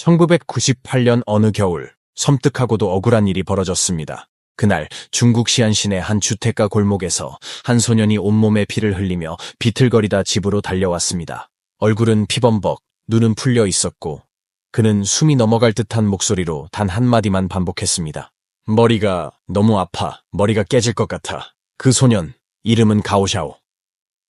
1998년 어느 겨울 섬뜩하고도 억울한 일이 벌어졌습니다. 그날 중국 시안시내 한 주택가 골목에서 한 소년이 온몸에 피를 흘리며 비틀거리다 집으로 달려왔습니다. 얼굴은 피범벅, 눈은 풀려 있었고 그는 숨이 넘어갈 듯한 목소리로 단 한마디만 반복했습니다. 머리가 너무 아파. 머리가 깨질 것 같아. 그 소년, 이름은 가오샤오.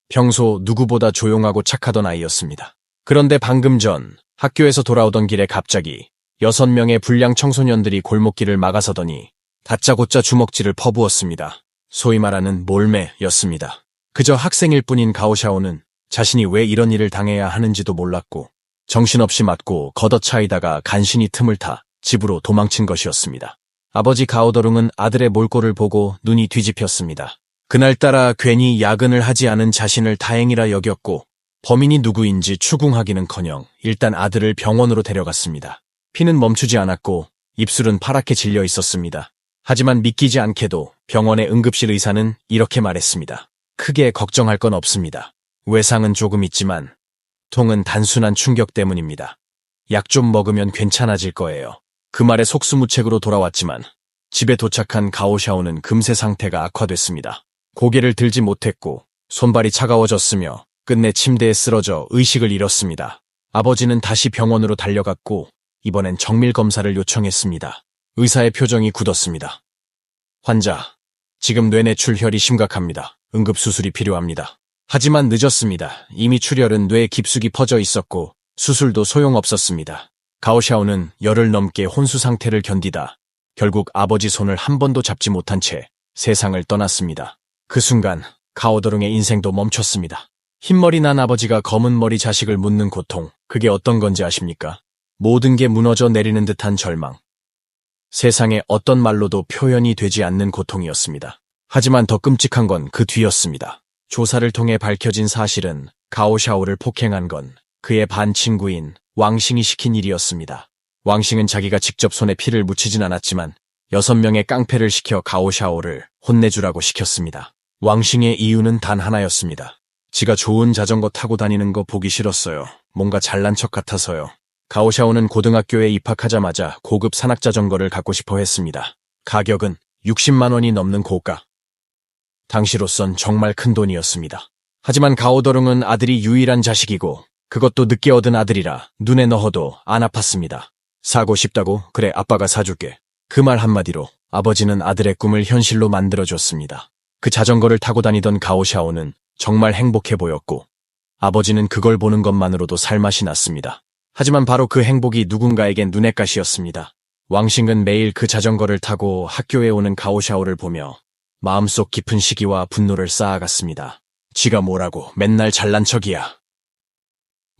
평소 누구보다 조용하고 착하던 아이였습니다. 그런데 방금 전 학교에서 돌아오던 길에 갑자기 여섯 명의 불량 청소년들이 골목길을 막아서더니 다짜고짜 주먹질을 퍼부었습니다. 소위 말하는 몰매였습니다. 그저 학생일 뿐인 가오샤오는 자신이 왜 이런 일을 당해야 하는지도 몰랐고 정신없이 맞고 걷어차이다가 간신히 틈을 타 집으로 도망친 것이었습니다. 아버지 가오더룽은 아들의 몰골을 보고 눈이 뒤집혔습니다. 그날따라 괜히 야근을 하지 않은 자신을 다행이라 여겼고 범인이 누구인지 추궁하기는커녕 일단 아들을 병원으로 데려갔습니다. 피는 멈추지 않았고 입술은 파랗게 질려 있었습니다. 하지만 믿기지 않게도 병원의 응급실 의사는 이렇게 말했습니다. 크게 걱정할 건 없습니다. 외상은 조금 있지만 통은 단순한 충격 때문입니다. 약 좀 먹으면 괜찮아질 거예요. 그 말에 속수무책으로 돌아왔지만 집에 도착한 가오샤오는 금세 상태가 악화됐습니다. 고개를 들지 못했고 손발이 차가워졌으며 끝내 침대에 쓰러져 의식을 잃었습니다. 아버지는 다시 병원으로 달려갔고 이번엔 정밀 검사를 요청했습니다. 의사의 표정이 굳었습니다. 환자, 지금 뇌내 출혈이 심각합니다. 응급수술이 필요합니다. 하지만 늦었습니다. 이미 출혈은 뇌에 깊숙이 퍼져 있었고 수술도 소용없었습니다. 가오샤오는 열흘 넘게 혼수 상태를 견디다 결국 아버지 손을 한 번도 잡지 못한 채 세상을 떠났습니다. 그 순간 가오더릉의 인생도 멈췄습니다. 흰머리 난 아버지가 검은 머리 자식을 묻는 고통, 그게 어떤 건지 아십니까? 모든 게 무너져 내리는 듯한 절망. 세상에 어떤 말로도 표현이 되지 않는 고통이었습니다. 하지만 더 끔찍한 건 그 뒤였습니다. 조사를 통해 밝혀진 사실은 가오샤오를 폭행한 건 그의 반 친구인 왕싱이 시킨 일이었습니다. 왕싱은 자기가 직접 손에 피를 묻히진 않았지만 여섯 명의 깡패를 시켜 가오샤오를 혼내주라고 시켰습니다. 왕싱의 이유는 단 하나였습니다. 지가 좋은 자전거 타고 다니는 거 보기 싫었어요. 뭔가 잘난 척 같아서요. 가오샤오는 고등학교에 입학하자마자 고급 산악자전거를 갖고 싶어 했습니다. 가격은 60만 원이 넘는 고가. 당시로선 정말 큰 돈이었습니다. 하지만 가오더릉은 아들이 유일한 자식이고 그것도 늦게 얻은 아들이라 눈에 넣어도 안 아팠습니다. 사고 싶다고? 그래 아빠가 사줄게. 그 말 한마디로 아버지는 아들의 꿈을 현실로 만들어줬습니다. 그 자전거를 타고 다니던 가오샤오는 정말 행복해 보였고 아버지는 그걸 보는 것만으로도 살맛이 났습니다. 하지만 바로 그 행복이 누군가에겐 눈엣 가시였습니다. 왕싱은 매일 그 자전거를 타고 학교에 오는 가오샤오를 보며 마음속 깊은 시기와 분노를 쌓아갔습니다. 지가 뭐라고 맨날 잘난 척이야.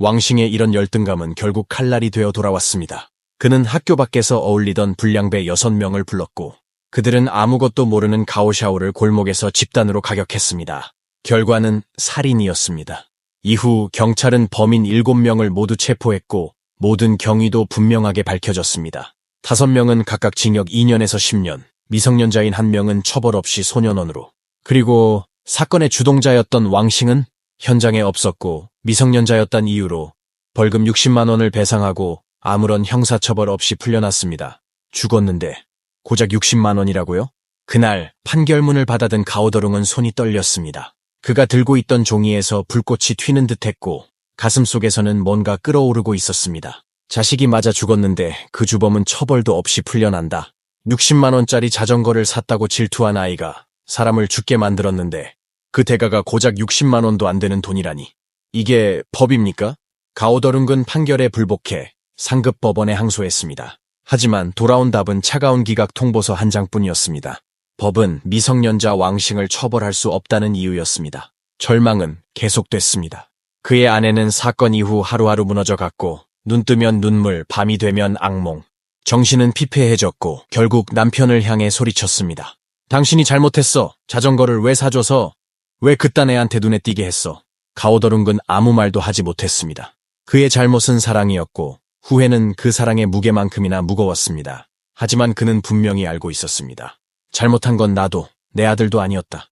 왕싱의 이런 열등감은 결국 칼날이 되어 돌아왔습니다. 그는 학교 밖에서 어울리던 불량배 여섯 명을 불렀고 그들은 아무것도 모르는 가오샤오를 골목에서 집단으로 가격했습니다. 결과는 살인이었습니다. 이후 경찰은 범인 7명을 모두 체포했고 모든 경위도 분명하게 밝혀졌습니다. 5명은 각각 징역 2년에서 10년, 미성년자인 1명은 처벌 없이 소년원으로, 그리고 사건의 주동자였던 왕싱은 현장에 없었고 미성년자였단 이유로 벌금 60만 원을 배상하고 아무런 형사처벌 없이 풀려났습니다. 죽었는데 고작 60만 원이라고요? 그날 판결문을 받아든 가오더릉은 손이 떨렸습니다. 그가 들고 있던 종이에서 불꽃이 튀는 듯했고 가슴 속에서는 뭔가 끓어오르고 있었습니다. 자식이 맞아 죽었는데 그 주범은 처벌도 없이 풀려난다. 60만 원짜리 자전거를 샀다고 질투한 아이가 사람을 죽게 만들었는데 그 대가가 고작 60만 원도 안 되는 돈이라니. 이게 법입니까? 가오더릉근 판결에 불복해 상급 법원에 항소했습니다. 하지만 돌아온 답은 차가운 기각 통보서 한 장뿐이었습니다. 법은 미성년자 왕싱을 처벌할 수 없다는 이유였습니다. 절망은 계속됐습니다. 그의 아내는 사건 이후 하루하루 무너져 갔고 눈 뜨면 눈물, 밤이 되면 악몽. 정신은 피폐해졌고 결국 남편을 향해 소리쳤습니다. 당신이 잘못했어. 자전거를 왜 사줘서 왜 그딴 애한테 눈에 띄게 했어. 가오더룬근 아무 말도 하지 못했습니다. 그의 잘못은 사랑이었고 후회는 그 사랑의 무게만큼이나 무거웠습니다. 하지만 그는 분명히 알고 있었습니다. 잘못한 건 나도 내 아들도 아니었다.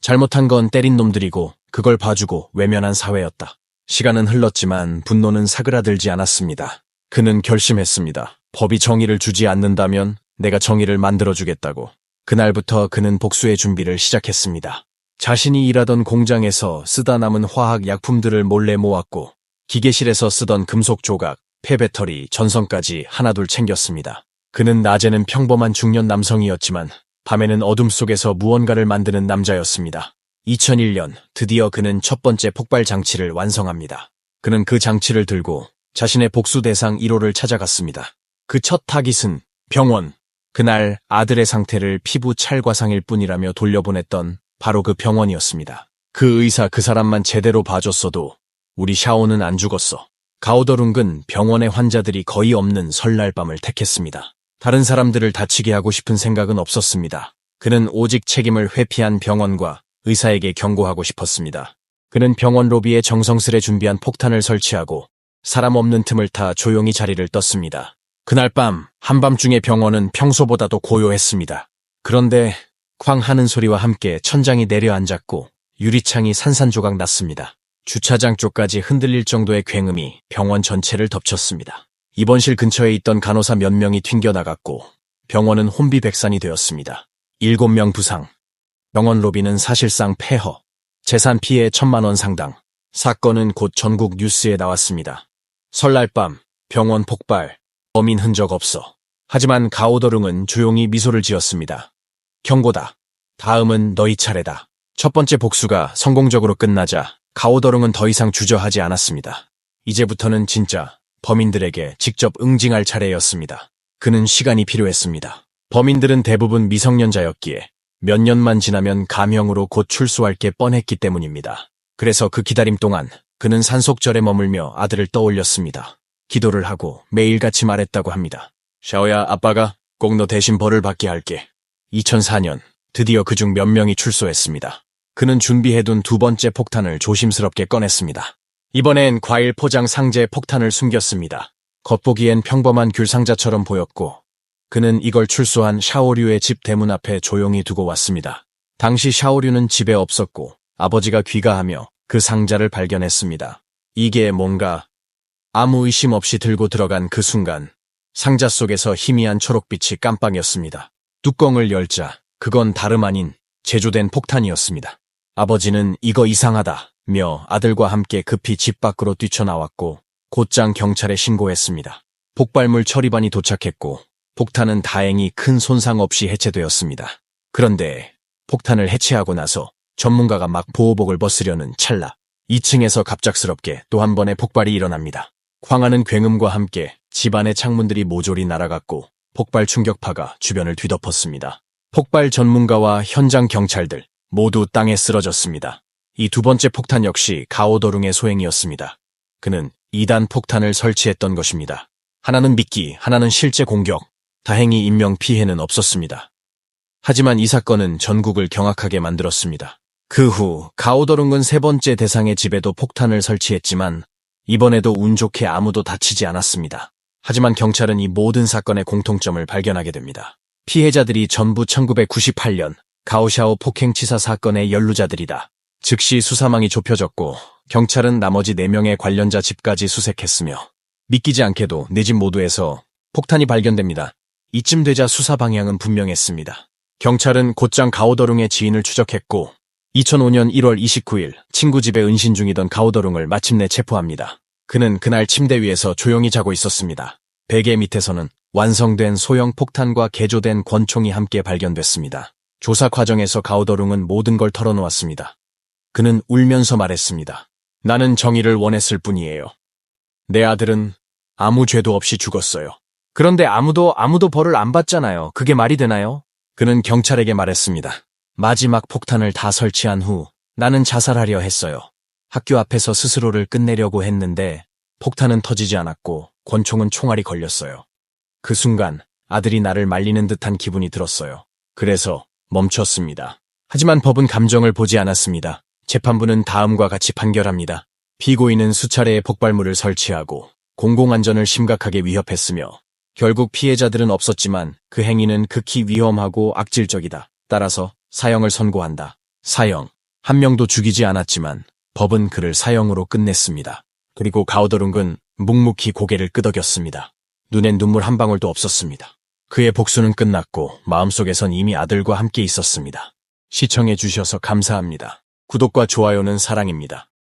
잘못한 건 때린 놈들이고 그걸 봐주고 외면한 사회였다. 시간은 흘렀지만 분노는 사그라들지 않았습니다. 그는 결심했습니다. 법이 정의를 주지 않는다면 내가 정의를 만들어주겠다고. 그날부터 그는 복수의 준비를 시작했습니다. 자신이 일하던 공장에서 쓰다 남은 화학 약품들을 몰래 모았고 기계실에서 쓰던 금속 조각, 폐배터리, 전선까지 하나둘 챙겼습니다. 그는 낮에는 평범한 중년 남성이었지만 밤에는 어둠 속에서 무언가를 만드는 남자였습니다. 2001년 드디어 그는 첫 번째 폭발 장치를 완성합니다. 그는 그 장치를 들고 자신의 복수 대상 1호를 찾아갔습니다. 그 첫 타깃은 병원. 그날 아들의 상태를 피부 찰과상일 뿐이라며 돌려보냈던 바로 그 병원이었습니다. 그 의사 그 사람만 제대로 봐줬어도 우리 샤오는 안 죽었어. 가오더룽은 병원의 환자들이 거의 없는 설날 밤을 택했습니다. 다른 사람들을 다치게 하고 싶은 생각은 없었습니다. 그는 오직 책임을 회피한 병원과 의사에게 경고하고 싶었습니다. 그는 병원 로비에 정성스레 준비한 폭탄을 설치하고 사람 없는 틈을 타 조용히 자리를 떴습니다. 그날 밤 한밤중에 병원은 평소보다도 고요했습니다. 그런데 쾅 하는 소리와 함께 천장이 내려앉았고 유리창이 산산조각 났습니다. 주차장 쪽까지 흔들릴 정도의 굉음이 병원 전체를 덮쳤습니다. 입원실 근처에 있던 간호사 몇 명이 튕겨나갔고 병원은 혼비백산이 되었습니다. 일곱 명 부상. 병원 로비는 사실상 폐허. 재산 피해 천만 원 상당. 사건은 곧 전국 뉴스에 나왔습니다. 설날 밤 병원 폭발. 범인 흔적 없어. 하지만 가오더릉은 조용히 미소를 지었습니다. 경고다. 다음은 너희 차례다. 첫 번째 복수가 성공적으로 끝나자 가오더릉은 더 이상 주저하지 않았습니다. 이제부터는 진짜 범인들에게 직접 응징할 차례였습니다. 그는 시간이 필요했습니다. 범인들은 대부분 미성년자였기에 몇 년만 지나면 감형으로 곧 출소할 게 뻔했기 때문입니다. 그래서 그 기다림 동안 그는 산속절에 머물며 아들을 떠올렸습니다. 기도를 하고 매일같이 말했다고 합니다. 샤오야, 아빠가 꼭 너 대신 벌을 받게 할게. 2004년 드디어 그중 몇 명이 출소했습니다. 그는 준비해둔 두 번째 폭탄을 조심스럽게 꺼냈습니다. 이번엔 과일 포장 상자에 폭탄을 숨겼습니다. 겉보기엔 평범한 귤 상자처럼 보였고 그는 이걸 출소한 샤오류의 집 대문 앞에 조용히 두고 왔습니다. 당시 샤오류는 집에 없었고 아버지가 귀가하며 그 상자를 발견했습니다. 이게 뭔가 아무 의심 없이 들고 들어간 그 순간 상자 속에서 희미한 초록빛이 깜빡였습니다. 뚜껑을 열자 그건 다름 아닌 제조된 폭탄이었습니다. 아버지는 이거 이상하다 며 아들과 함께 급히 집 밖으로 뛰쳐나왔고 곧장 경찰에 신고했습니다. 폭발물 처리반이 도착했고 폭탄은 다행히 큰 손상 없이 해체되었습니다. 그런데 폭탄을 해체하고 나서 전문가가 막 보호복을 벗으려는 찰나 2층에서 갑작스럽게 또 한 번의 폭발이 일어납니다. 광하는 굉음과 함께 집안의 창문들이 모조리 날아갔고 폭발 충격파가 주변을 뒤덮었습니다. 폭발 전문가와 현장 경찰들 모두 땅에 쓰러졌습니다. 이 두 번째 폭탄 역시 가오더룽의 소행이었습니다. 그는 2단 폭탄을 설치했던 것입니다. 하나는 미끼, 하나는 실제 공격. 다행히 인명 피해는 없었습니다. 하지만 이 사건은 전국을 경악하게 만들었습니다. 그 후 가오더룽은 세 번째 대상의 집에도 폭탄을 설치했지만 이번에도 운 좋게 아무도 다치지 않았습니다. 하지만 경찰은 이 모든 사건의 공통점을 발견하게 됩니다. 피해자들이 전부 1998년 가오샤오 폭행치사 사건의 연루자들이다. 즉시 수사망이 좁혀졌고 경찰은 나머지 4명의 관련자 집까지 수색했으며 믿기지 않게도 네집 모두에서 폭탄이 발견됩니다. 이쯤 되자 수사 방향은 분명했습니다. 경찰은 곧장 가오더룽의 지인을 추적했고 2005년 1월 29일 친구 집에 은신 중이던 가오더룽을 마침내 체포합니다. 그는 그날 침대 위에서 조용히 자고 있었습니다. 베개 밑에서는 완성된 소형 폭탄과 개조된 권총이 함께 발견됐습니다. 조사 과정에서 가오더룽은 모든 걸 털어놓았습니다. 그는 울면서 말했습니다. 나는 정의를 원했을 뿐이에요. 내 아들은 아무 죄도 없이 죽었어요. 그런데 아무도 아무도 벌을 안 받잖아요. 그게 말이 되나요? 그는 경찰에게 말했습니다. 마지막 폭탄을 다 설치한 후 나는 자살하려 했어요. 학교 앞에서 스스로를 끝내려고 했는데 폭탄은 터지지 않았고 권총은 총알이 걸렸어요. 그 순간 아들이 나를 말리는 듯한 기분이 들었어요. 그래서 멈췄습니다. 하지만 법은 감정을 보지 않았습니다. 재판부는 다음과 같이 판결합니다. 피고인은 수차례의 폭발물을 설치하고 공공안전을 심각하게 위협했으며 결국 피해자들은 없었지만 그 행위는 극히 위험하고 악질적이다. 따라서 사형을 선고한다. 사형. 한 명도 죽이지 않았지만 법은 그를 사형으로 끝냈습니다. 그리고 가오더룽은 묵묵히 고개를 끄덕였습니다. 눈엔 눈물 한 방울도 없었습니다. 그의 복수는 끝났고 마음속에선 이미 아들과 함께 있었습니다. 시청해 주셔서 감사합니다. 구독과 좋아요는 사랑입니다.